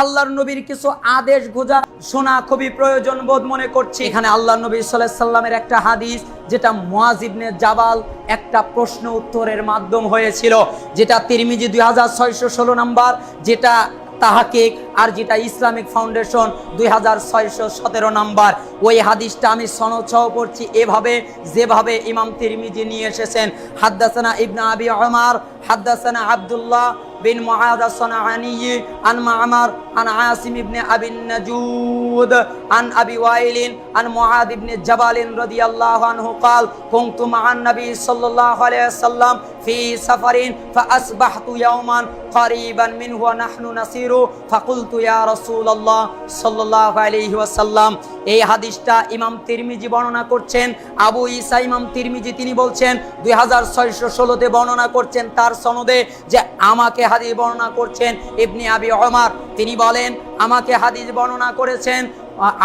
আল্লাহর নবীর কিছু আদেশ গোজা শোনা খুবই প্রয়োজন বোধ মনে করছি। এখানে আল্লাহ নবী সাল্লাহ সাল্লামের একটা হাদিস, যেটা মুয়াজিবনে জাবাল একটা প্রশ্ন উত্তরের মাধ্যম হয়েছিল, যেটা তিরমিজি দুই হাজার ছয়শো ষোলো নাম্বার, যেটা তাহাকিক আর যেটা ইসলামিক ফাউন্ডেশন দুই হাজার ছয়শো সতেরো নাম্বার। ওই হাদিসটা আমি সনছহ পড়ছি, এভাবে, যেভাবে ইমাম তিরমিজি নিয়ে এসেছেন। হাদ্দাসানা ইবনা আবি ওমর হাদ্দাসানা আব্দুল্লাহ বিন মুআদ الصنعاني عن معمر عن عاصم بن ابي النجود عن ابي وائل عن معاذ بن جبل رضي الله عنه قال كنت مع النبي صلى الله عليه وسلم في سفر فاصبحت يوما قريبا منه ونحن نسير فقلت يا رسول الله صلى الله عليه وسلم এই হাদিসটা ইমাম তিরমিজি বর্ণনা করছেন আবু ঈসা ইমাম তিরমিজি তিনি বলছেন দুই হাজার ছয়শো ষোলোতে বর্ণনা করছেন তার সনদে যে আমাকে হাদিস বর্ণনা করছেন ইবনি আবি অমার তিনি বলেন, আমাকে হাদিস বর্ণনা করেছেন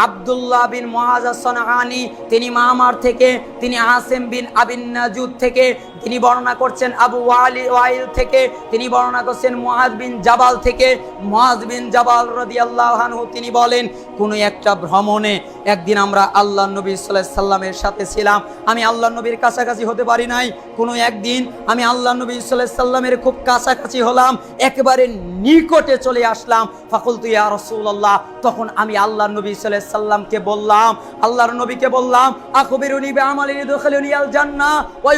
আবদুল্লাহ বিন মহাজাসনাহানি তিনি মামার থেকে, তিনি আসেম বিন আবিন নাজুদ থেকে তিনি বর্ণনা করছেন আবু ওয়ালি ওয়াইল থেকে, তিনি বর্ণনা করছেন মুআজ বিন জাবাল থেকে। মুআজ বিন জাবাল রাদিয়াল্লাহু আনহু তিনি বলেন, কোনো একটা ভ্রমণে একদিন আমরা আল্লাহ নবী সাল্লাল্লাহু সাল্লামের সাথে ছিলাম। আমি আল্লাহ নবীর কাছাকাছি হতে পারি নাই। কোনো একদিন আমি আল্লাহ নবী সাল্লাল্লাহু সাল্লামের খুব কাছাকাছি হলাম, একেবারে নিকটে চলে আসলাম। ফাকুলতু ইয়া রাসূলুল্লাহ। তখন আমি আল্লাহ নবী আলাইহি সাল্লামকে বললাম, আল্লাহর নবীকে বললাম, আখবিরুনি বিআমালি ইদখিলুনি আল জান্নাহ ওয়া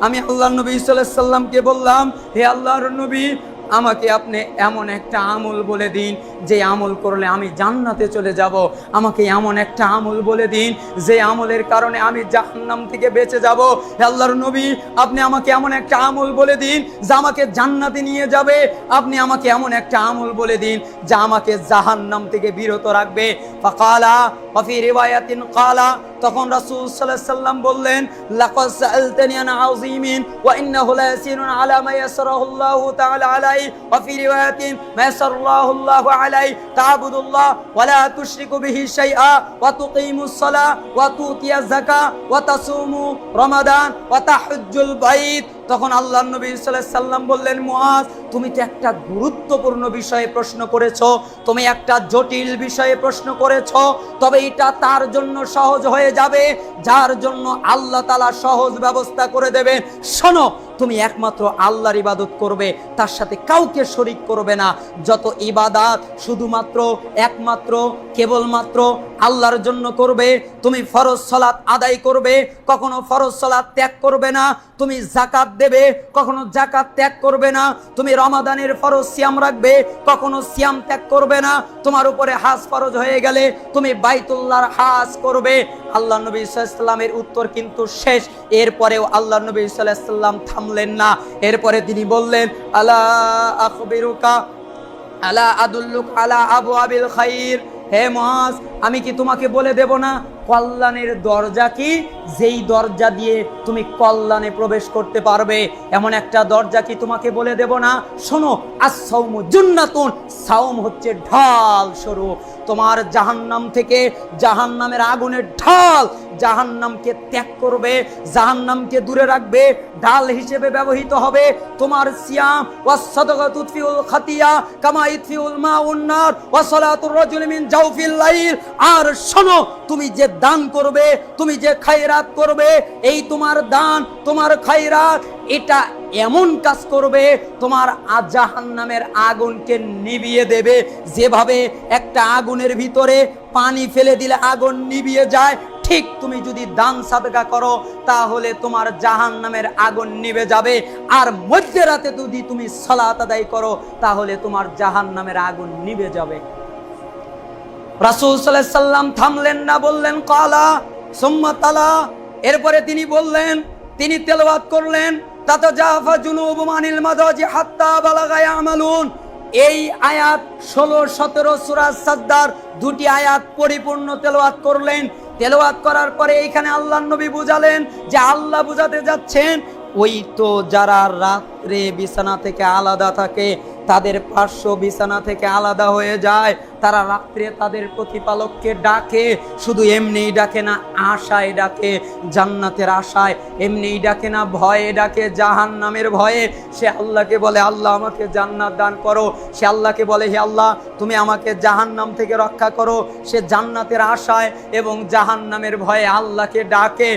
আমি আল্লাহর নবী সাল্লামকে বললাম হে আল্লাহর নবী আমাকে আপনি এমন একটা আমল বলে দিন, যে আমল করলে আমি জান্নাতে চলে যাব। আমাকে এমন একটা আমল বলে দিন, যে আমলের কারণে আমি জাহান্নাম থেকে বেঁচে যাব। আল্লাহর নবী, আপনি আমাকে এমন একটা আমল বলে দিন, যা আমাকে জান্নাতে নিয়ে যাবে। আপনি আমাকে এমন একটা আমল বলে দিন, যা আমাকে জাহান্নাম থেকে বিরত রাখবে। ফাকালা ওয়াফি রিওয়ায়াতিন কালা, তখন রাসূল সাল্লাল্লাহু আলাইহি সাল্লাম বললেন, লাকাদ সাআলতানি আন আযীমিন, ওয়া ইন্নাহু লা ইয়াসিরুন আলা মা ইয়াসরাহু আল্লাহু তাআলা মা ইয়াসরাহু আল্লাহু আলাই তা'বুদুল্লাহ ওয়া লা তুশরিকু বিহি শাইআ ওয়া তুকিমুস সালাহ ওয়া তুতিয়াজ যাকাহ ওয়া তাসুমু রমাদান ওয়া তাহজ্জুল বাইত। তখন আল্লাহ নবী সাল্লাম বললেন, মুআজ, তুমি তো একটা গুরুত্বপূর্ণ বিষয়ে প্রশ্ন করেছ, তুমি একটা জটিল বিষয়ে প্রশ্ন করেছ, তবে এটা তার জন্য সহজ হয়ে যাবে, যার জন্য আল্লাহ তালা সহজ ব্যবস্থা করে দেবে শোনো তুমি একমাত্র আল্লাহর ইবাদত করবে, তার সাথে কাউকে শরিক করবে না। যত ইবাদাত শুধুমাত্র একমাত্র, কেবলমাত্র আল্লাহর জন্য করবে, তুমি ফরজ সালাত আদায় করবে, কখনো ফরজ সালাত ত্যাগ করবে না, তুমি জাকাত দেবে, কখনো জাকাত ত্যাগ করবে না, তুমি রমাদানের ফরজ সিয়াম রাখবে, কখনো সিয়াম ত্যাগ করবে না, তোমার উপরে হাজ ফরজ হয়ে গেলে তুমি বাইতুল্লাহর হাজ করবে। আল্লাহ নবী সাল্লামের উত্তর কিন্তু শেষ, এরপরেও আল্লাহ নবী সাল্লাম থামলেন না। এরপরে তিনি বললেন, আলা আখবিরুকা, আলা আদুল্লুক আলা আবু আবিল খাইর? হে মহাজ আমি কি তোমাকে বলে দেব না, কল্যাণের দরজা কি? যেই দরজা দিয়ে তুমি কল্যাণে প্রবেশ করতে পারবে, এমন একটা দরজা কি তোমাকে বলে দেব না? শোনো আসৌম জুন্নাতুন, সাওম হচ্ছে ঢাল স্বরূপ। তোমার জাহান্নাম থেকে জাহান্নামের আগুনের ঢাল জাহান্নামকে ত্যাগ করবে, জাহান্নামকে দূরে রাখবে, ডাল হিসেবে ব্যবহৃত হবে। তোমার সিয়াম ওয়াসসাদাকা তুতফিউল খাতিয়া, কামা ইতফিউল মাউন নার ওয়া রাজুল মিন জাওফিল লাইল। আর শোনো, তুমি যে দান করবে, তুমি যে খায়রাত করবে, এই তোমার দান, তোমার খায়রাত, এটা এমন কাজ করবে, তোমার জাহান্নামের আগুনকে নিবিয়ে দেবে। যেভাবে একটা আগুনের ভিতরে পানি ফেলে দিলে আগুন নিভিয়ে যায় ঠিক তুমি যদি দান সাদকা করো, তাহলে তোমার জাহান নামের আগুন নিভে যাবে। আর মধ্যরাতে যদি তুমি সালাত আদায় করো, তাহলে তোমার জাহান নামের আগুন নিভে যাবে। রাসূল থামলেন না, বললেন, কালা, সুম্মা তালা। এরপরে তিনি বললেন, তিনি তেলাওয়াত করলেন তাতা জাফা জুনুব মানিল মাদাজি হাত্তা বালাগা ইয়ামালুন। এই আয়াত ষোলো সতেরো সুরাজ সাদ্দার দুটি আয়াত পরিপূর্ণ তেলাওয়াত করলেন। তেলাওয়াত করার পরে এইখানে আল্লাহ নবী বুঝালেন যে আল্লাহ বুঝাতে যাচ্ছেন, ওই তো যারা রাত্রে বিছানা থেকে আলাদা থাকে তাদের পার্শ্ব বিছানা থেকে আলাদা হয়ে যায়। তারা রাত্রে তাদের প্রতিপালককে ডাকে, শুধু এমনিই ডাকে না, আশায় ডাকে, জান্নাতের আশায়। এমনিই ডাকে না, ভয়ে ডাকে জাহান নামের ভয়ে। সে আল্লাহকে বলে, আল্লাহ, আমাকে জান্নাত দান করো। সে আল্লাহকে বলে, হে আল্লাহ, তুমি আমাকে জাহান নাম থেকে রক্ষা করো। সে জান্নাতের আশায় এবং জাহান নামের ভয়ে আল্লাহকে ডাকে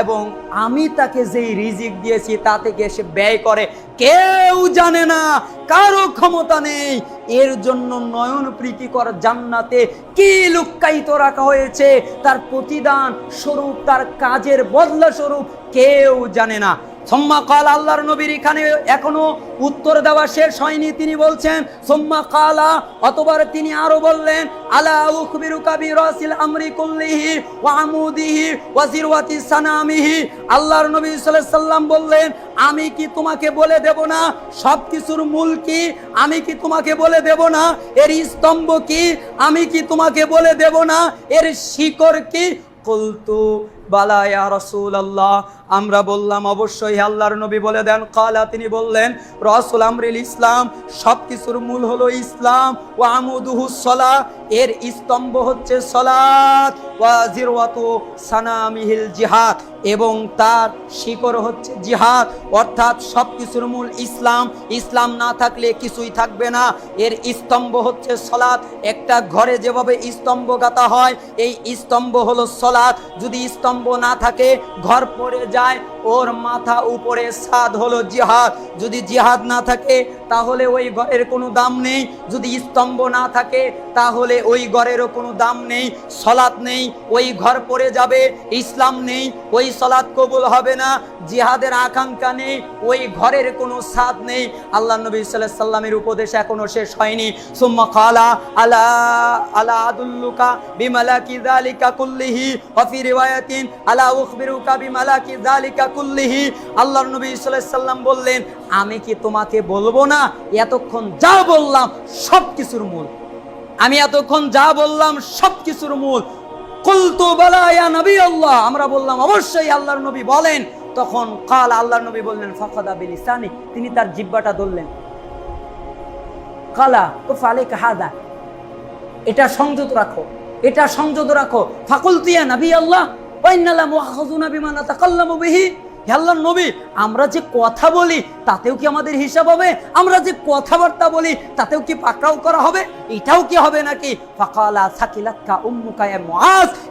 এবং আমি তাকে যেই রিজিক দিয়েছি তা থেকে সে ব্যয় করে। কেউ জানে না, কারও ক্ষমতা নেই। এর জন্য নয়ন প্রীতিকর জান্নাতে। কি লুক্কায়িত রাখা হয়েছে? তার প্রতিদান স্বরূপ, তার কাজের বদলা স্বরূপ কেউ জানে না। সোম্মা কাল আল্লাহর নবীর এখানে এখনও উত্তর দেওয়া শেষ হয়নি। তিনি বলছেন, সোম্মা কালা, অতবার তিনি আরও বললেন, আলা উখবিরুকা বিরাসিল আমরি কুল্লিহি ওয়া আমুদিহি ওয়া জিরওয়াতি সানামিহি। আল্লাহর নবী বললেন, আমি কি তোমাকে বলে দেব না? সব কিছুর মূল কি? আমি কি তোমাকে বলে দেব না? এর স্তম্ভ কি? আমি কি তোমাকে বলে দেব না? এর শিকড় কি? কুলতু বালা ইয়া রাসূলুল্লাহ। আমরা বললাম, অবশ্যই আল্লাহর নবী বলে দেন। কালা, তিনি বললেন, রসুল আমরিল ইসলাম সব কিছুর মূল হলো ইসলাম। ও আমুদুহু সলা, এর স্তম্ভ হচ্ছে সলাত সানামিহিল জিহাদ, এবং তার শিকড় হচ্ছে জিহাদ। অর্থাৎ সব কিছুর মূল ইসলাম। ইসলাম না থাকলে কিছুই থাকবে না। এর স্তম্ভ হচ্ছে সলাৎ। একটা ঘরে যেভাবে স্তম্ভ গাঁথা হয়, এই স্তম্ভ হলো সলাৎ। যদি স্তম্ভ না থাকে, ঘর পড়ে যায়, ওর মাথা উপরে সাদ হলো জিহাদ। যদি জিহাদ না থাকে, তাহলে ওই ঘরের কোনো দাম নেই। যদি স্তম্ভ না থাকে তাহলে ওই ঘরেরও কোনো দাম নেই, সলাৎ নেই, ওই ঘর পড়ে যাবে, ইসলাম নেই, ওই সলাৎ কবুল হবে না, জিহাদের আকাঙ্ক্ষা নেই, ওই ঘরের কোনো স্বাদ নেই। আল্লাহ নবী সাল্লাহ সাল্লামের উপদেশ এখনও শেষ হয়নি। সুম্মা খালা আলা আলা আদুল্লুকা বিমালাকি যালিকা কুল্লিহি, ওয়া ফি রিওয়ায়াতিন আলা উখবিরুকা বিমালাকি যালিকা কুল্লিহি। আল্লাহর নবী আলাইহি সাল্লাম বললেন, আমি কি তোমাকে বলব না? এতক্ষণ যা বললাম সব কিছুর মূল। আমি এতক্ষণ যা বললাম সব কিছুর মূল। কুলতু বালা ইয়া নবী আল্লাহ আমরা বললাম, অবশ্যই আল্লাহর নবী বলেন। তখন কাল আল্লাহর নবী বললেন, ফাকাদা বিলিসানি। তিনি তার জিব্বাটা ধরলেন। কালা তো ফালে কাহাদা এটা সংযত রাখো। এটা সংযত রাখো। ফাকুলতিয়া নবী আল্লাহ ওয়াইনালা মুআখাযুনা বিমা নাতাকাল্লামু বিহি। আল্লাহর নবী, আমরা যে কথা বলি, তাতেও কি আমাদের হিসাব হবে? আমরা যে কথাবার্তা বলি, তাতেও কি পাকড়াও করা হবে? এটাও কি হবে নাকি? ফাকালা সাকিলাক্কা উম্মুকা ইয়া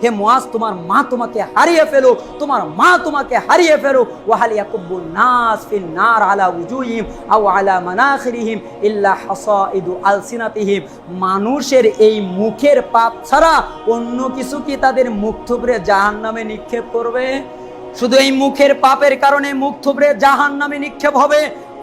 হে মুআজ, তোমার মা তোমাকে হারিয়ে ফেলো, তোমার মা তোমাকে হারিয়ে ফেলো। ওয়াহাল ইয়াকুব্বুন নাস ফিন নার আলা উজুহিম আও আলা মানাখিরিহিম ইল্লা হাসাইদু আলসিনাতিহিম। মানুষের এই মুখের পাপ ছাড়া অন্য কিছু কি তাদের মুখ থুবড়ে জাহান্নামে নিক্ষেপ করবে? শুধু এই মুখের পাপের কারণে মুখ থুবড়ে জাহান নামে নিক্ষেপ হবে।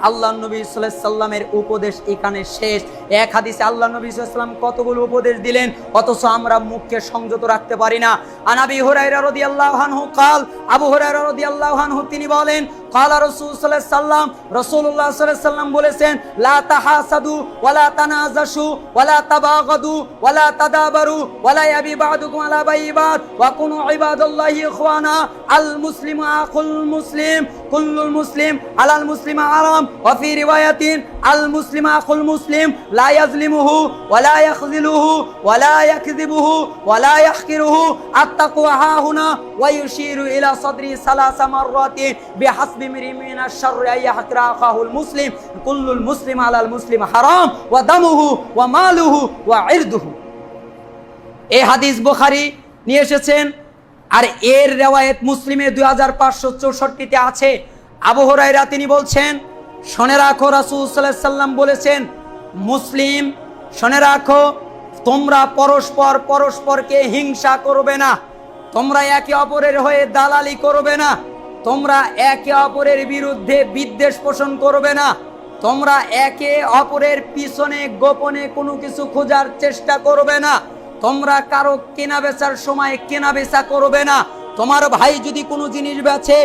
আল্লাহ নবী সাল্লামের উপদেশ এখানে শেষ। এক হাদিসে আল্লাহ নবী সাল্লাম কতগুলো উপদেশ দিলেন, অথচ আমরা মুখকে সংযত রাখতে পারি না। আনাবি হরাই রদি আনহু কাল, আবু হরাই রদি আনহু তিনি বলেন কালা রাসূল আলাইহি সাল্লাম রাসূলুল্লাহ সাল্লাল্লাহু আলাইহি সাল্লাম বলেছেন লা তাহাসাদু ওয়ালা তানাজাশু ওয়ালা তাবাগাদু ওয়ালা তাদাবারু ওয়ালা ইয়াবি বা'দুকুম আলা বাইবাদ ওয়া কুনু ইবাদাল্লাহি ইখওয়ানা আল মুসলিমু আখুল মুসলিম কুল্লুল মুসলিম আলাল মুসলিম আরাম ওয়া ফি রিওয়ায়াতিন আল মুসলিম আখুল মুসলিম, লা ইয়াজলিমুহু ওয়ালা ইয়াখযিলুহু ওয়ালা ইয়াকযিবুহু ওয়ালা ইয়াহকিরুহু। আত্তাকওয়া হা হুনা ওয়া ইউশিরু ইলা সাদরি সালাসা মাররাতি বিহাসবি মিনাশ শাররি ইয়াহকিরা আখাহুল মুসলিম। কুল্লুল মুসলিম আলাল মুসলিম হারাম ওয়া দামুহু ওয়া মালুহু ওয়া ইরদুহু। এই হাদিস বুখারী নিয়ে এসেছেন। আর এর রেওয়ায়েত মুসলিমে দুই হাজার পাঁচশো চৌষট্টিতে আছে। আবু হরাইরা তিনি বলছেন শোনে রাখো রাসুল সাল্লাহ সাল্লাম বলেছেন, মুসলিম, শোনে রাখো, তোমরা পরস্পর পরস্পরকে হিংসা করবে না, তোমরা একে অপরের হয়ে দালালি করবে না, তোমরা একে অপরের বিরুদ্ধে বিদ্বেষ পোষণ করবে না, তোমরা একে অপরের পিছনে গোপনে কোনো কিছু খোঁজার চেষ্টা করবে না, তোমরা কারও কেনা বেচার সময় কেনা বেচা করবে না তোমার ভাই যদি কোনো জিনিস বেছে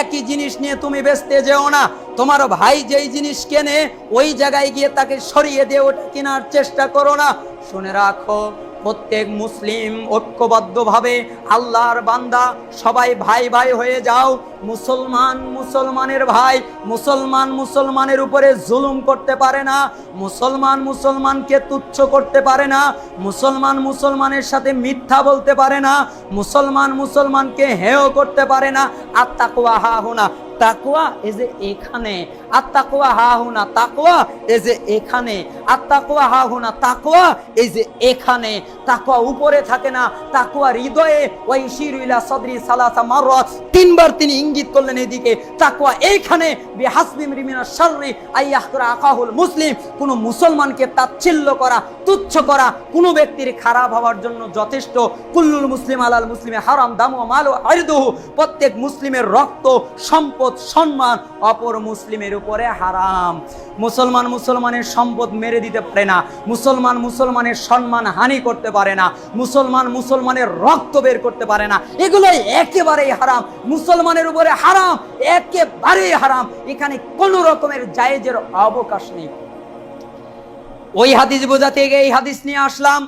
একই জিনিস নিয়ে তুমি বেচতে যেও না। তোমার ভাই যেই জিনিস কেনে, ওই জায়গায় গিয়ে তাকে সরিয়ে দিয়ে ওটা কেনার চেষ্টা করো না। শুনে রাখো প্রত্যেক মুসলিম ঐক্যবদ্ধভাবে আল্লাহর বান্দা, সবাই ভাই ভাই হয়ে যাও। মুসলমান মুসলমানের ভাই, মুসলমান মুসলমানের উপরে জুলুম করতে পারে না, মুসলমান মুসলমানকে তুচ্ছ করতে পারে না, মুসলমান মুসলমানের সাথে মিথ্যা বলতে পারে না, মুসলমান মুসলমানকে হেয় করতে পারে না। আর তাকুয়া হা হোনা, তাকুয়া এ যে এখানে আর তাকুয়া হা হুনা, তাকুয়া এ যে এখানে আর তাকুয়া হা হুনা, তাকুয়া এই যে এখানে। তাকুয়া উপরে থাকে না, তাকুয়া হৃদয়ে ওই শিরুইলা সদরি সালাসা মাররাত তিনবার তিনি ইঙ্গিত করলেন এদিকে, তাকুয়া এইখানে বিহাসবিম রিমিনা শাররি আইয়াহরা আকাহুল মুসলিম। কোন মুসলমানকে তাচ্ছিল্য করা, তুচ্ছ করা, কোনো ব্যক্তির খারাপ হওয়ার জন্য যথেষ্ট। কুল্লুল মুসলিম আলাল মুসলিমে হারাম, দাম মাল আরদুহু। প্রত্যেক মুসলিমের রক্ত, সম্পদ, সম্মান অপর মুসলিমের উপরে হারাম। মুসলমান মুসলমানের সম্পদ মেরে দিতে পারে না। মুসলমান মুসলমানের সম্মান হানি করতে পারে না, মুসলমান মুসলমানের রক্ত বের করতে পারে না। এগুলোই একেবারেই হারাম। মুসলমানের উপরে হারাম, একেবারেই হারাম। এখানে কোনো রকমের জায়েজের অবকাশ নেই। ওই হাদিস বোঝাতে গিয়ে এই হাদিস নিয়ে আসলাম।